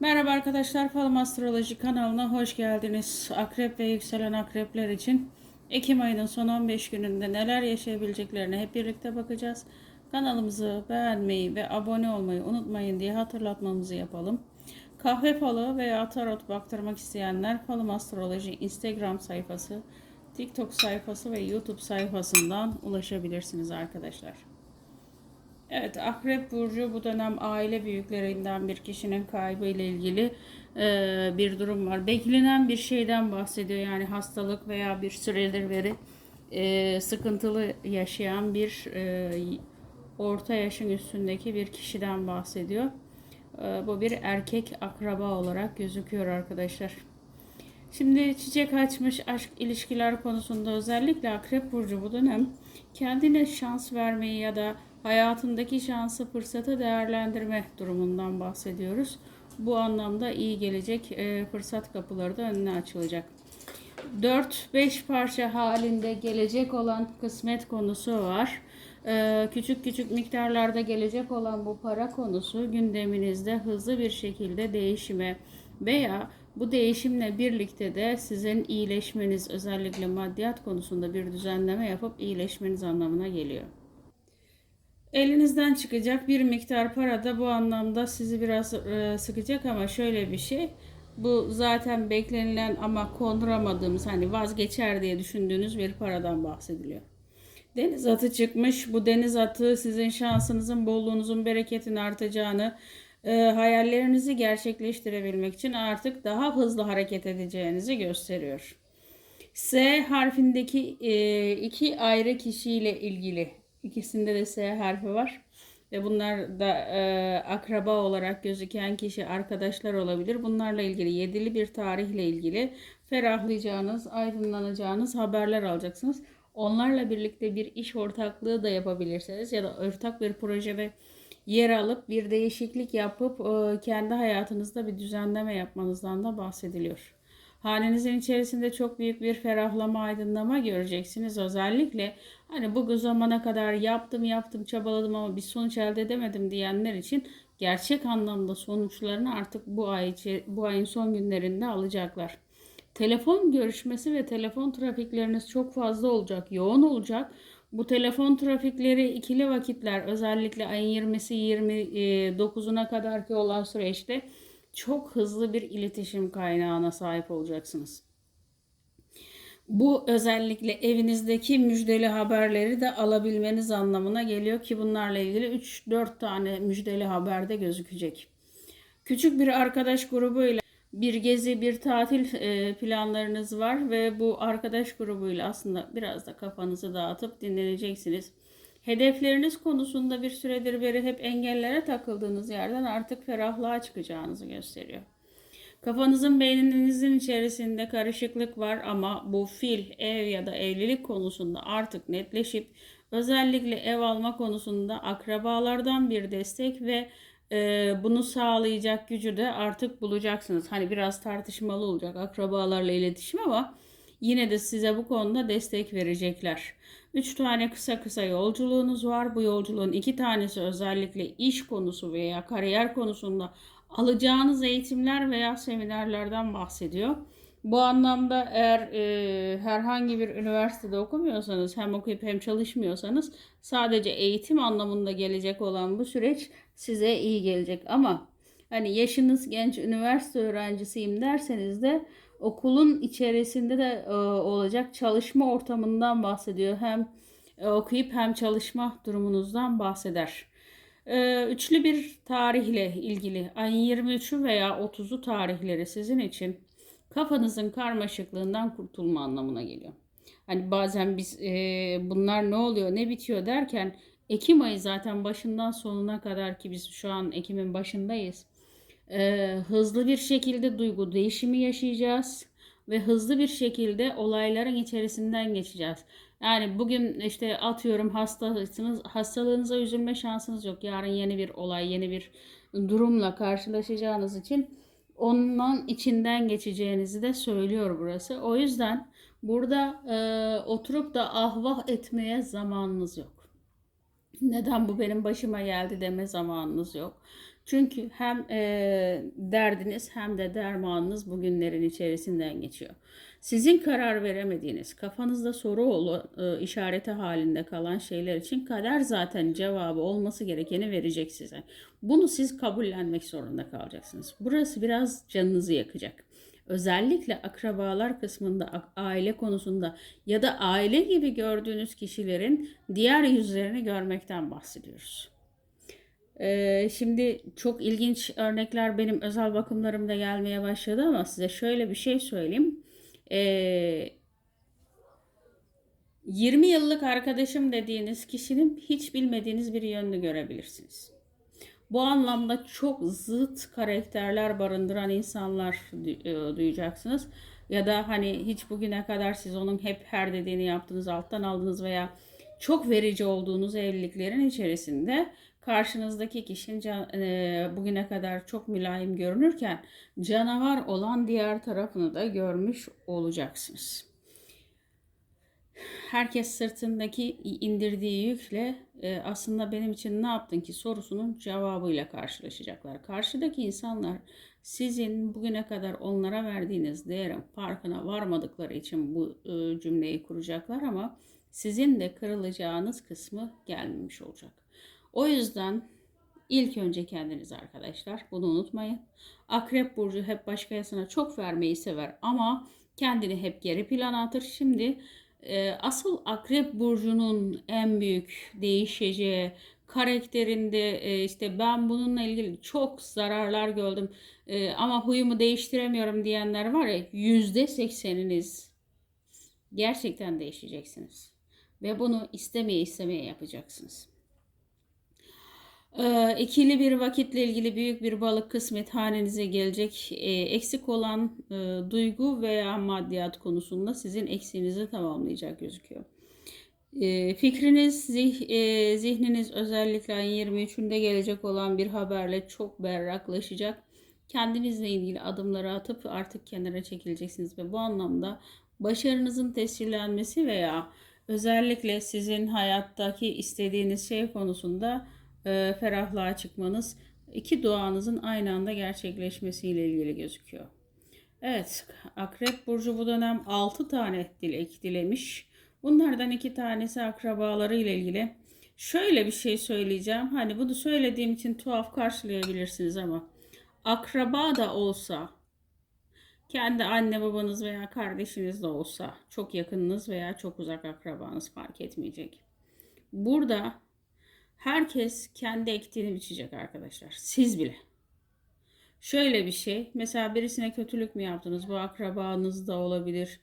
Merhaba arkadaşlar, Falım Astroloji kanalına hoş geldiniz. Akrep ve yükselen akrepler için Ekim ayının son 15 gününde neler yaşayabileceklerine hep birlikte bakacağız. Kanalımızı beğenmeyi ve abone olmayı unutmayın diye hatırlatmamızı yapalım. Kahve falı veya tarot baktırmak isteyenler Falım Astroloji Instagram sayfası, TikTok sayfası ve YouTube sayfasından ulaşabilirsiniz arkadaşlar. Evet, Akrep Burcu bu dönem aile büyüklerinden bir kişinin kaybı ile ilgili e, bir durum var. Beklenen bir şeyden bahsediyor. Yani hastalık veya bir süredir beri e, sıkıntılı yaşayan bir e, orta yaşın üstündeki bir kişiden bahsediyor. E, bu bir erkek akraba olarak gözüküyor arkadaşlar. Şimdi çiçek açmış aşk ilişkiler konusunda özellikle Akrep Burcu bu dönem kendine şans vermeyi ya da hayatındaki şansı fırsatı değerlendirme durumundan bahsediyoruz. Bu anlamda iyi gelecek e, fırsat kapıları da önüne açılacak. 4-5 parça halinde gelecek olan kısmet konusu var. E, küçük küçük miktarlarda gelecek olan bu para konusu gündeminizde hızlı bir şekilde değişime veya bu değişimle birlikte de sizin iyileşmeniz özellikle maddiyat konusunda bir düzenleme yapıp iyileşmeniz anlamına geliyor. Elinizden çıkacak bir miktar para da bu anlamda sizi biraz e, sıkacak ama şöyle bir şey. Bu zaten beklenilen ama konduramadığımız hani vazgeçer diye düşündüğünüz bir paradan bahsediliyor. Deniz atı çıkmış. Bu deniz atı sizin şansınızın, bolluğunuzun, bereketin artacağını, e, hayallerinizi gerçekleştirebilmek için artık daha hızlı hareket edeceğinizi gösteriyor. S harfindeki e, iki ayrı kişiyle ilgili İkisinde de S harfi var. Ve bunlar da e, akraba olarak gözüken kişi arkadaşlar olabilir. Bunlarla ilgili yedili bir tarihle ilgili ferahlayacağınız, aydınlanacağınız haberler alacaksınız. Onlarla birlikte bir iş ortaklığı da yapabilirsiniz ya da ortak bir projede yer alıp bir değişiklik yapıp e, kendi hayatınızda bir düzenleme yapmanızdan da bahsediliyor. Hanenizin içerisinde çok büyük bir ferahlama, aydınlama göreceksiniz. Özellikle hani bu zamana kadar yaptım yaptım çabaladım ama bir sonuç elde edemedim diyenler için gerçek anlamda sonuçlarını artık bu ay bu ayın son günlerinde alacaklar. Telefon görüşmesi ve telefon trafikleriniz çok fazla olacak, yoğun olacak. Bu telefon trafikleri ikili vakitler özellikle ayın 20'si 29'una kadarki olan süreçte çok hızlı bir iletişim kaynağına sahip olacaksınız. Bu özellikle evinizdeki müjdeli haberleri de alabilmeniz anlamına geliyor ki bunlarla ilgili 3-4 tane müjdeli haber de gözükecek. Küçük bir arkadaş grubuyla bir gezi, bir tatil e, planlarınız var ve bu arkadaş grubuyla aslında biraz da kafanızı dağıtıp dinleneceksiniz. Hedefleriniz konusunda bir süredir beri hep engellere takıldığınız yerden artık ferahlığa çıkacağınızı gösteriyor. Kafanızın beyninizin içerisinde karışıklık var ama bu fil, ev ya da evlilik konusunda artık netleşip özellikle ev alma konusunda akrabalardan bir destek ve e, bunu sağlayacak gücü de artık bulacaksınız. Hani biraz tartışmalı olacak akrabalarla iletişim ama yine de size bu konuda destek verecekler. Üç tane kısa kısa yolculuğunuz var. Bu yolculuğun iki tanesi özellikle iş konusu veya kariyer konusunda alacağınız eğitimler veya seminerlerden bahsediyor. Bu anlamda eğer e, herhangi bir üniversitede okumuyorsanız hem okuyup hem çalışmıyorsanız sadece eğitim anlamında gelecek olan bu süreç size iyi gelecek. Ama hani yaşınız genç üniversite öğrencisiyim derseniz de okulun içerisinde de e, olacak çalışma ortamından bahsediyor. Hem e, okuyup hem çalışma durumunuzdan bahseder. E, üçlü bir tarihle ilgili ayın 23'ü veya 30'u tarihleri sizin için kafanızın karmaşıklığından kurtulma anlamına geliyor. Hani bazen biz e, bunlar ne oluyor ne bitiyor derken Ekim ayı zaten başından sonuna kadar ki biz şu an Ekim'in başındayız e, hızlı bir şekilde duygu değişimi yaşayacağız ve hızlı bir şekilde olayların içerisinden geçeceğiz. Yani bugün işte atıyorum hastasınız, hastalığınıza üzülme şansınız yok. Yarın yeni bir olay, yeni bir durumla karşılaşacağınız için ondan içinden geçeceğinizi de söylüyor burası. O yüzden burada e, oturup da ahvah etmeye zamanınız yok. Neden bu benim başıma geldi deme zamanınız yok. Çünkü hem e, derdiniz hem de dermanınız bugünlerin içerisinden geçiyor. Sizin karar veremediğiniz, kafanızda soru olu, e, işareti halinde kalan şeyler için kader zaten cevabı olması gerekeni verecek size. Bunu siz kabullenmek zorunda kalacaksınız. Burası biraz canınızı yakacak. Özellikle akrabalar kısmında, aile konusunda ya da aile gibi gördüğünüz kişilerin diğer yüzlerini görmekten bahsediyoruz. Ee, şimdi çok ilginç örnekler benim özel bakımlarımda gelmeye başladı ama size şöyle bir şey söyleyeyim. Ee, 20 yıllık arkadaşım dediğiniz kişinin hiç bilmediğiniz bir yönünü görebilirsiniz. Bu anlamda çok zıt karakterler barındıran insanlar e, duyacaksınız. Ya da hani hiç bugüne kadar siz onun hep her dediğini yaptınız, alttan aldınız veya çok verici olduğunuz evliliklerin içerisinde karşınızdaki kişinin can- e, bugüne kadar çok mülayim görünürken canavar olan diğer tarafını da görmüş olacaksınız herkes sırtındaki indirdiği yükle e, aslında benim için ne yaptın ki sorusunun cevabıyla karşılaşacaklar. Karşıdaki insanlar sizin bugüne kadar onlara verdiğiniz değerin farkına varmadıkları için bu e, cümleyi kuracaklar ama sizin de kırılacağınız kısmı gelmemiş olacak. O yüzden ilk önce kendiniz arkadaşlar bunu unutmayın. Akrep burcu hep başkasına çok vermeyi sever ama kendini hep geri plana atır. Şimdi e, asıl Akrep Burcu'nun en büyük değişeceği karakterinde e, işte ben bununla ilgili çok zararlar gördüm e, ama huyumu değiştiremiyorum diyenler var ya yüzde sekseniniz gerçekten değişeceksiniz. Ve bunu istemeye istemeye yapacaksınız. Ee, ikili bir vakitle ilgili büyük bir balık kısmet hanenize gelecek. Ee, eksik olan e, duygu veya maddiyat konusunda sizin eksiğinizi tamamlayacak gözüküyor. Ee, fikriniz, zih, e, zihniniz özellikle ayın 23'ünde gelecek olan bir haberle çok berraklaşacak. Kendinizle ilgili adımları atıp artık kenara çekileceksiniz ve bu anlamda başarınızın tescillenmesi veya özellikle sizin hayattaki istediğiniz şey konusunda e, ferahlığa çıkmanız iki duanızın aynı anda gerçekleşmesiyle ilgili gözüküyor. Evet, Akrep Burcu bu dönem 6 tane dilek dilemiş. Bunlardan iki tanesi akrabaları ile ilgili. Şöyle bir şey söyleyeceğim. Hani bunu söylediğim için tuhaf karşılayabilirsiniz ama akraba da olsa kendi anne babanız veya kardeşiniz de olsa çok yakınınız veya çok uzak akrabanız fark etmeyecek. Burada herkes kendi ektiğini biçecek arkadaşlar. Siz bile. Şöyle bir şey. Mesela birisine kötülük mü yaptınız? Bu akrabanız da olabilir.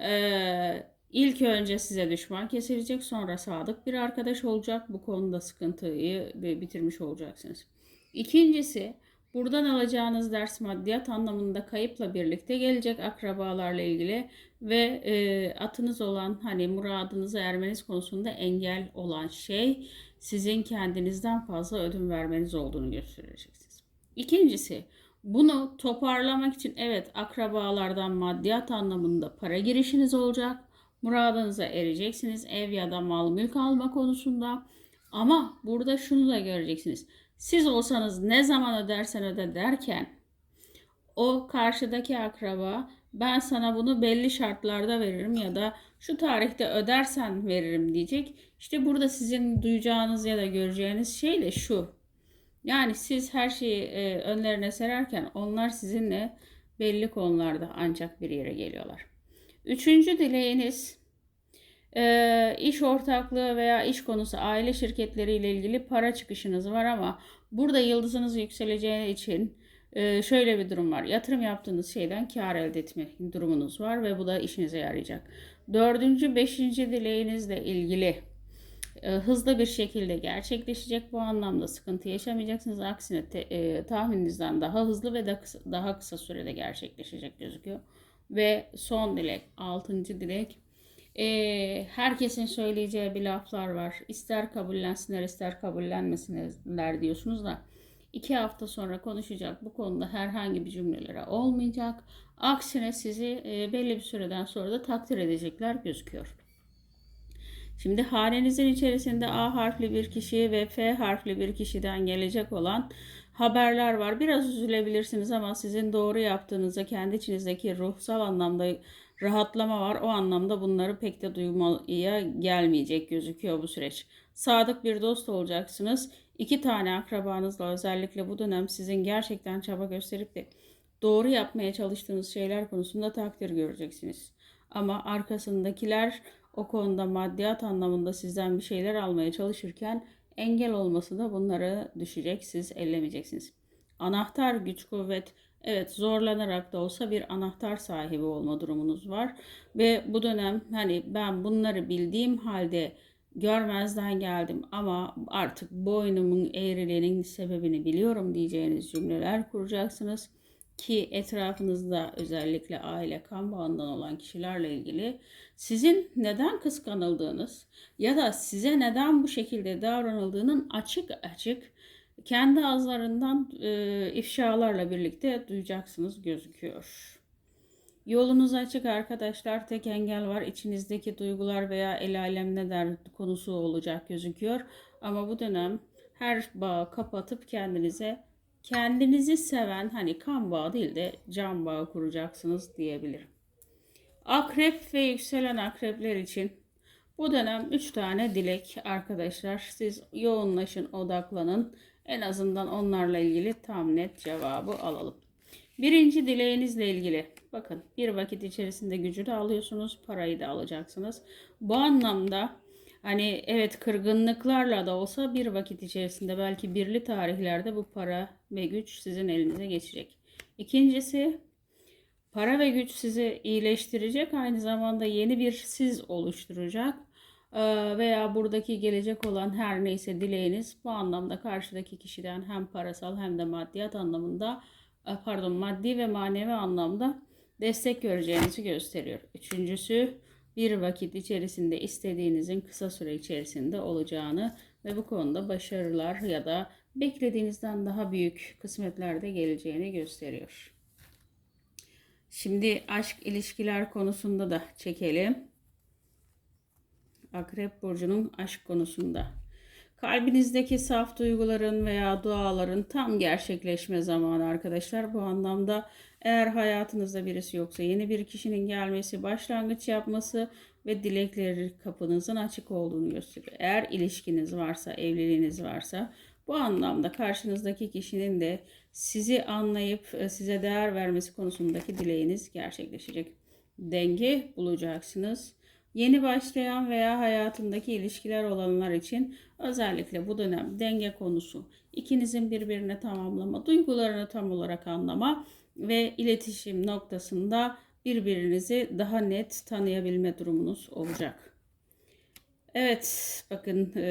Ee, ilk önce size düşman kesilecek. Sonra sadık bir arkadaş olacak. Bu konuda sıkıntıyı bitirmiş olacaksınız. İkincisi buradan alacağınız ders maddiyat anlamında kayıpla birlikte gelecek akrabalarla ilgili ve e, atınız olan hani muradınıza ermeniz konusunda engel olan şey sizin kendinizden fazla ödün vermeniz olduğunu göstereceksiniz. İkincisi bunu toparlamak için evet akrabalardan maddiyat anlamında para girişiniz olacak. Muradınıza ereceksiniz ev ya da mal mülk alma konusunda. Ama burada şunu da göreceksiniz. Siz olsanız ne zaman ödersen öde derken o karşıdaki akraba ben sana bunu belli şartlarda veririm ya da şu tarihte ödersen veririm diyecek. İşte burada sizin duyacağınız ya da göreceğiniz şey de şu. Yani siz her şeyi e, önlerine sererken onlar sizinle belli konularda ancak bir yere geliyorlar. Üçüncü dileğiniz e, iş ortaklığı veya iş konusu aile şirketleriyle ilgili para çıkışınız var ama burada yıldızınız yükseleceği için e, şöyle bir durum var. Yatırım yaptığınız şeyden kar elde etme durumunuz var ve bu da işinize yarayacak. Dördüncü, beşinci dileğinizle ilgili e, hızlı bir şekilde gerçekleşecek. Bu anlamda sıkıntı yaşamayacaksınız. Aksine te, e, tahmininizden daha hızlı ve daha kısa, daha kısa sürede gerçekleşecek gözüküyor. Ve son dilek, altıncı dilek. E, herkesin söyleyeceği bir laflar var. İster kabullensinler ister kabullenmesinler diyorsunuz da iki hafta sonra konuşacak bu konuda herhangi bir cümlelere olmayacak. Aksine sizi e, belli bir süreden sonra da takdir edecekler gözüküyor. Şimdi hanenizin içerisinde A harfli bir kişi ve F harfli bir kişiden gelecek olan haberler var. Biraz üzülebilirsiniz ama sizin doğru yaptığınızda kendi içinizdeki ruhsal anlamda rahatlama var. O anlamda bunları pek de duymaya gelmeyecek gözüküyor bu süreç. Sadık bir dost olacaksınız. İki tane akrabanızla özellikle bu dönem sizin gerçekten çaba gösterip de doğru yapmaya çalıştığınız şeyler konusunda takdir göreceksiniz. Ama arkasındakiler o konuda maddiyat anlamında sizden bir şeyler almaya çalışırken engel olması da bunları düşecek. Siz ellemeyeceksiniz. Anahtar güç kuvvet evet zorlanarak da olsa bir anahtar sahibi olma durumunuz var. Ve bu dönem hani ben bunları bildiğim halde görmezden geldim ama artık boynumun eğriliğinin sebebini biliyorum diyeceğiniz cümleler kuracaksınız ki etrafınızda özellikle aile kan bağından olan kişilerle ilgili sizin neden kıskanıldığınız ya da size neden bu şekilde davranıldığının açık açık kendi ağızlarından e, ifşalarla birlikte duyacaksınız gözüküyor. Yolunuz açık arkadaşlar. Tek engel var. İçinizdeki duygular veya el alem ne der konusu olacak gözüküyor. Ama bu dönem her bağı kapatıp kendinize kendinizi seven hani kan bağı değil de can bağı kuracaksınız diyebilirim. Akrep ve yükselen akrepler için bu dönem 3 tane dilek arkadaşlar. Siz yoğunlaşın, odaklanın. En azından onlarla ilgili tam net cevabı alalım. Birinci dileğinizle ilgili. Bakın bir vakit içerisinde gücü de alıyorsunuz, parayı da alacaksınız. Bu anlamda hani evet kırgınlıklarla da olsa bir vakit içerisinde belki birli tarihlerde bu para ve güç sizin elinize geçecek. İkincisi para ve güç sizi iyileştirecek aynı zamanda yeni bir siz oluşturacak veya buradaki gelecek olan her neyse dileğiniz bu anlamda karşıdaki kişiden hem parasal hem de maddiyat anlamında e, pardon maddi ve manevi anlamda destek göreceğinizi gösteriyor. Üçüncüsü bir vakit içerisinde istediğinizin kısa süre içerisinde olacağını ve bu konuda başarılar ya da beklediğinizden daha büyük kısmetler de geleceğini gösteriyor. Şimdi aşk ilişkiler konusunda da çekelim. Akrep burcunun aşk konusunda. Kalbinizdeki saf duyguların veya duaların tam gerçekleşme zamanı arkadaşlar. Bu anlamda eğer hayatınızda birisi yoksa yeni bir kişinin gelmesi, başlangıç yapması ve dilekleri kapınızın açık olduğunu gösteriyor. Eğer ilişkiniz varsa, evliliğiniz varsa bu anlamda karşınızdaki kişinin de sizi anlayıp e, size değer vermesi konusundaki dileğiniz gerçekleşecek. Denge bulacaksınız Yeni başlayan veya hayatındaki ilişkiler olanlar için özellikle bu dönem denge konusu, ikinizin birbirine tamamlama, duygularını tam olarak anlama ve iletişim noktasında birbirinizi daha net tanıyabilme durumunuz olacak. Evet, bakın e,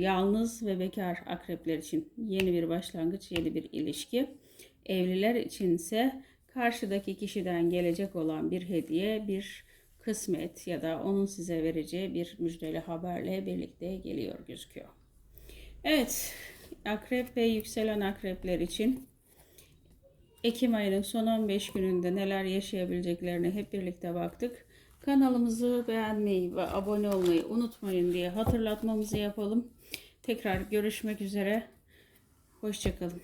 yalnız ve bekar akrepler için yeni bir başlangıç, yeni bir ilişki. Evliler içinse karşıdaki kişiden gelecek olan bir hediye, bir kısmet ya da onun size vereceği bir müjdeli haberle birlikte geliyor gözüküyor. Evet, akrep ve yükselen akrepler için Ekim ayının son 15 gününde neler yaşayabileceklerine hep birlikte baktık. Kanalımızı beğenmeyi ve abone olmayı unutmayın diye hatırlatmamızı yapalım. Tekrar görüşmek üzere. Hoşçakalın.